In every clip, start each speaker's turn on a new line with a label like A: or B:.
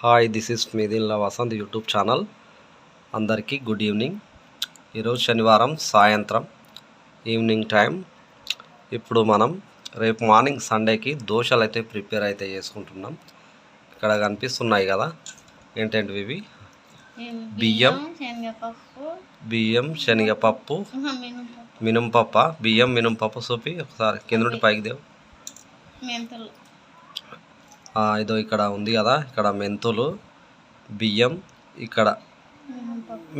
A: Hi this is మీదిన్లా Vasanth YouTube channel. అందరికీ good evening. ఈరోజు శనివారం సాయంత్రం ఈవినింగ్ టైం ఇప్పుడు మనం రేపు మార్నింగ్ సండేకి దోశలు అయితే ప్రిపేర్ అయితే చేసుకుంటున్నాం. ఇక్కడ కనిపిస్తున్నాయి కదా ఏంటంటే ఇవి? బియ్యం. బియ్యం శనగపప్పు.
B: మినపప్పు.
A: బియ్యం మినుంపప్పు చూపి ఒకసారి కింద నుండి పైకి దేవు. ఇదో ఇక్కడ ఉంది కదా ఇక్కడ మెంతులు బియ్యం ఇక్కడ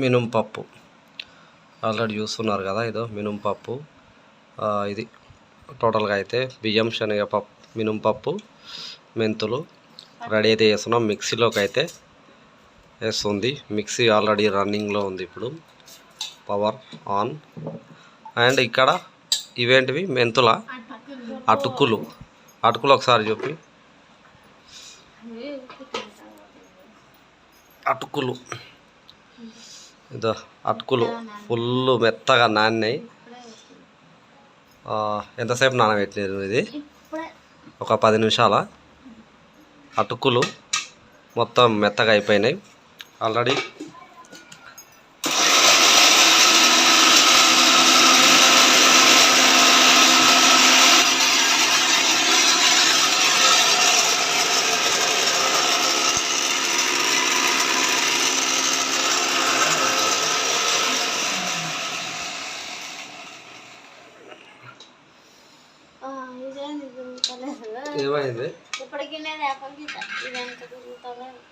B: మినపప్పు
A: ఆల్రెడీ చూస్తున్నారు కదా ఇదో మినుంపప్పు ఇది టోటల్గా అయితే బియ్యం శనగపప్పు మినుంపప్పు మెంతులు రెడీ అయితే చేస్తున్నాం. మిక్సీలోకి అయితే వేస్తుంది. మిక్సీ ఆల్రెడీ రన్నింగ్లో ఉంది ఇప్పుడు. Power on. అండ్ ఇక్కడ ఇవేంటివి? మెంతుల? అటుకులు. అటుకులు ఒకసారి చూపి. అటుకులు. ఇదో అటుకులు ఫుల్ మెత్తగా నానినాయి. ఎంతసేపు నానబెట్టినారు ఇది? ఒక పది నిమిషాల. అటుకులు మొత్తం మెత్తగా అయిపోయినాయి. ఆల్రెడీ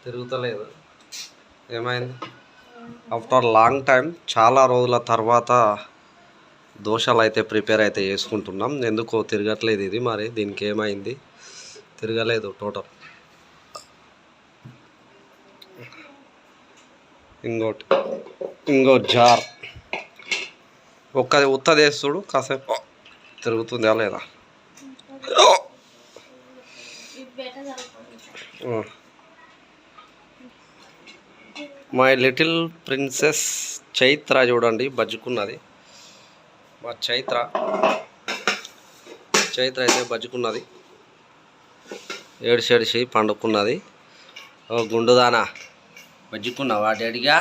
B: తిరుగుతలేదు.
A: ఏమైంది? ఆఫ్టర్ లాంగ్ టైం చాలా రోజుల తర్వాత దోశలు అయితే ప్రిపేర్ అయితే చేసుకుంటున్నాం. ఎందుకో తిరగట్లేదు ఇది మరి. దీనికి ఏమైంది? తిరగలేదు టోటల్ ఇంకోటి ఇంకో జార్. ఒక్క ఉత్తదేస్తుడు కాసేపు తిరుగుతుందా లేదా? మై లిటిల్ ప్రిన్సెస్ చైత్ర చూడండి బజ్జుకున్నది. మా చైత్ర. చైత్ర అయితే బజ్జుకున్నది. ఏడిసి ఏడిసి పండుకున్నది. ఓ గుండుదానా బజ్జుకున్నావా డాడీగా?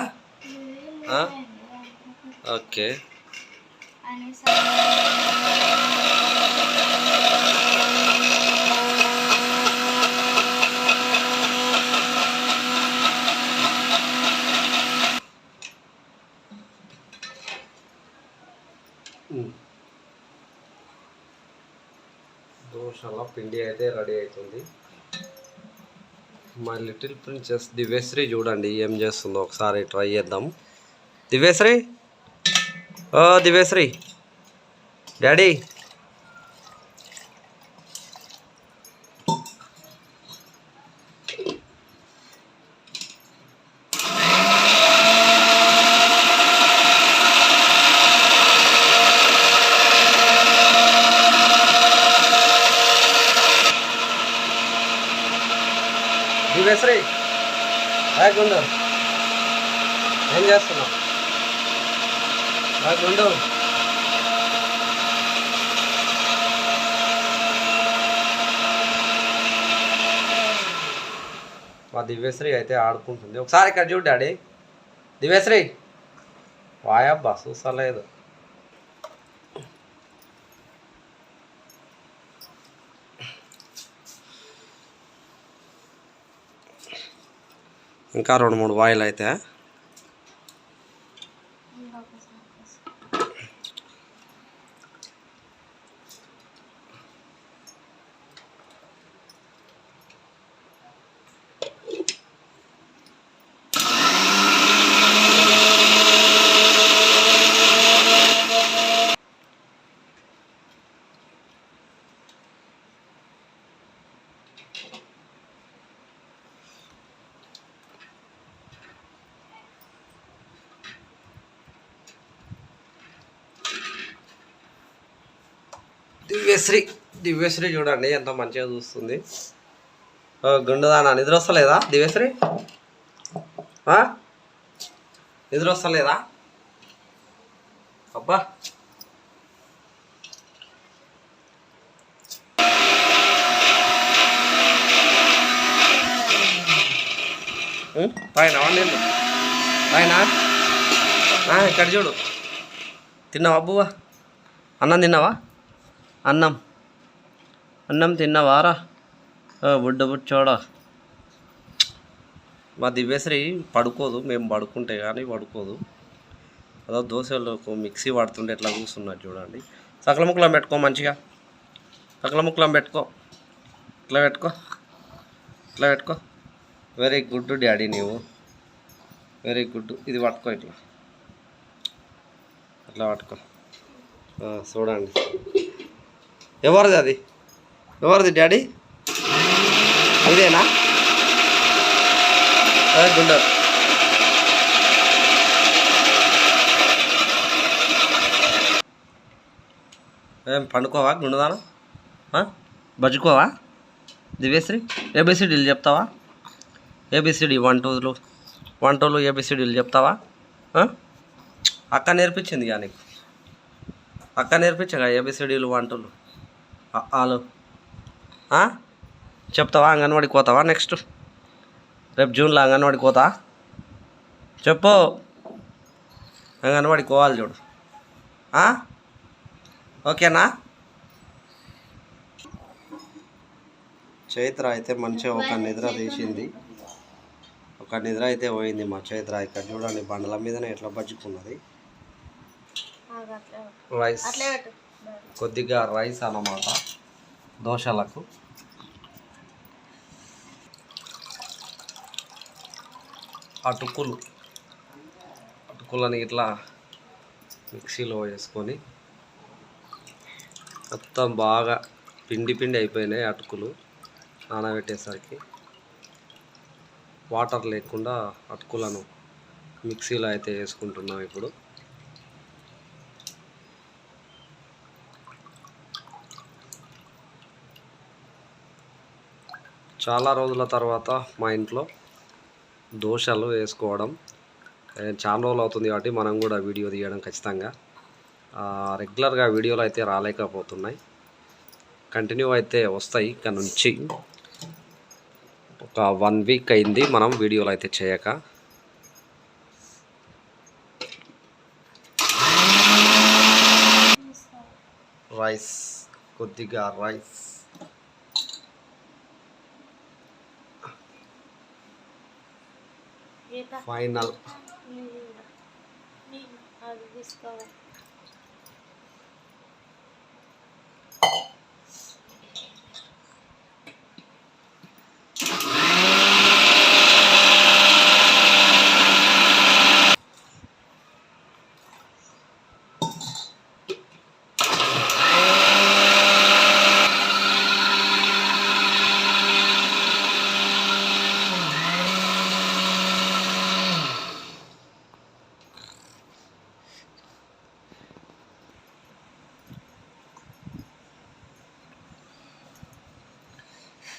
A: ఓకే
B: అని
A: దోశల పిండి అయితే రెడీ అవుతుంది. మా లిటిల్ ప్రిన్సెస్ దివ్యశ్రీ చూడండి ఏం చేస్తుందో ఒకసారి ట్రై చేద్దాం. దివ్యశ్రీ? ఓ దివ్యశ్రీ. డాడీ దివ్యశ్రీ గుండు ఏం చేస్తున్నావు? గుండు మా దివ్యశ్రీ అయితే ఆడుకుంటుంది. ఒకసారి ఇక్కడ చూడు డాడీ. దివ్యశ్రీ. వాయబ్బా చూసలేదు ఇంకా రెండు మూడు వాయిల్ అయితే దివ్యశ్రీ దివ్యశ్రీ చూడండి ఎంత మంచిగా చూస్తుంది. గుండెదానా నిద్ర వస్తలేదా దివ్యశ్రీ? నిద్ర వస్తలేదా అబ్బా. ఉం? నేను నీళ్ళు ఇక్కడ చూడు. తిన్నావా అబ్బువా అన్నం తిన్నావా? అన్నం. అన్నం తిన్నవారా? బుడ్డ బుచ్చోడా. మా దివ్యశ్రీ పడుకోదు మేము పడుకుంటే కానీ పడుకోదు. అదో దోశలో మిక్సీ పడుతుంటే ఎట్లా కూర్చున్నది చూడండి. సకలముక్కలం పెట్టుకో మంచిగా. సకలముక్కలం పెట్టుకో. ఇట్లా పెట్టుకో. ఇట్లా పెట్టుకో. వెరీ గుడ్ డాడీ నీవు. వెరీ గుడ్ ఇది పట్టుకో ఇట్లా. అట్లా పట్టుకో. చూడండి. ఎవరిది అది? ఎవరిది డాడీ? ఇదేనా? అదే గుండర్ ఏం పండుకోవా గుండుదానా? బజ్జుకోవా? దివ్యశ్రీ? ఏబిసిడీలు చెప్తావా? A B C D one tool. One టూలు ఏబిసిడీలు చెప్తావా? అక్క నేర్పించింది కానీ నీకు. అక్క నేర్పించగా ఏబిసిడీలు వన్ టూలు. ఆలు? చెప్తావా? అంగన్వాడికి పోతావా నెక్స్ట్ రేపు జూన్లో అంగన్వాడికి పోతా? చెప్పు. అంగన్వాడికి పోవాలి చూడు? ఓకేనా? చైత్ర అయితే మంచిగా ఒక నిద్ర తీసింది. ఒక నిద్ర అయితే పోయింది మా చైత్ర. ఇక్కడ చూడండి బండల మీదనే ఎట్లా బజ్జుకున్నది. రైస్ కొద్దిగా రైస్ అన్నమాట దోశలకు. అటుకులు అటుకులని ఇట్లా మిక్సీలో వేసుకొని మొత్తం బాగా పిండి పిండి అయిపోయినాయి అటుకులు నానబెట్టేసరికి. వాటర్ లేకుండా అటుకులను మిక్సీలో అయితే వేసుకుంటున్నాం ఇప్పుడు. చాలా రోజుల తర్వాత మా ఇంట్లో దోశలు వేసుకోవడం. చాలా రోజులు అవుతుంది కాబట్టి మనం కూడా వీడియో తీయడం ఖచ్చితంగా. రెగ్యులర్గా వీడియోలు అయితే రాలేకపోతున్నాయి. కంటిన్యూ అయితే వస్తాయి. ఇక్కడ నుంచి ఒక వన్ వీక్ అయింది మనం వీడియోలు అయితే చేయక. రైస్ కొద్దిగా రైస్. ఫైనల్.
B: అది తీసుకోవాలి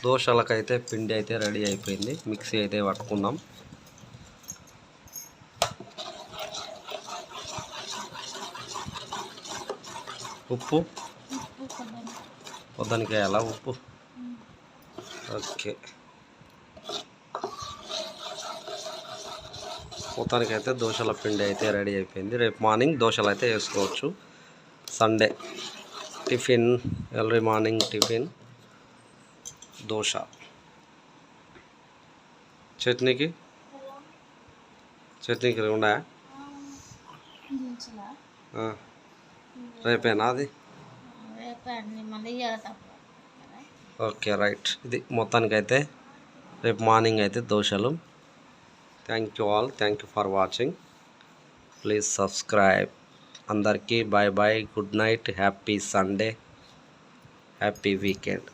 A: దోశలకైతే పిండి అయితే రెడీ అయిపోయింది. మిక్సీ అయితే పట్టుకున్నాం ఉప్పు?
B: ఉప్పు
A: వేయాలా ఉప్పు? ఓకే. మొత్తానికైతే దోశల పిండి అయితే రెడీ అయిపోయింది. రేపు మార్నింగ్ దోశలు అయితే వేసుకోవచ్చు. Sunday tiffin early morning tiffin. Dosa. చట్నీకి? చట్నీకి ఉన్నాయా. రేపేనా అది? Okay right. ఇది మొత్తానికైతే రేపు మార్నింగ్ అయితే దోశలు. Thank you all thank you for watching please subscribe అందరికీ bye bye good night happy Sunday happy weekend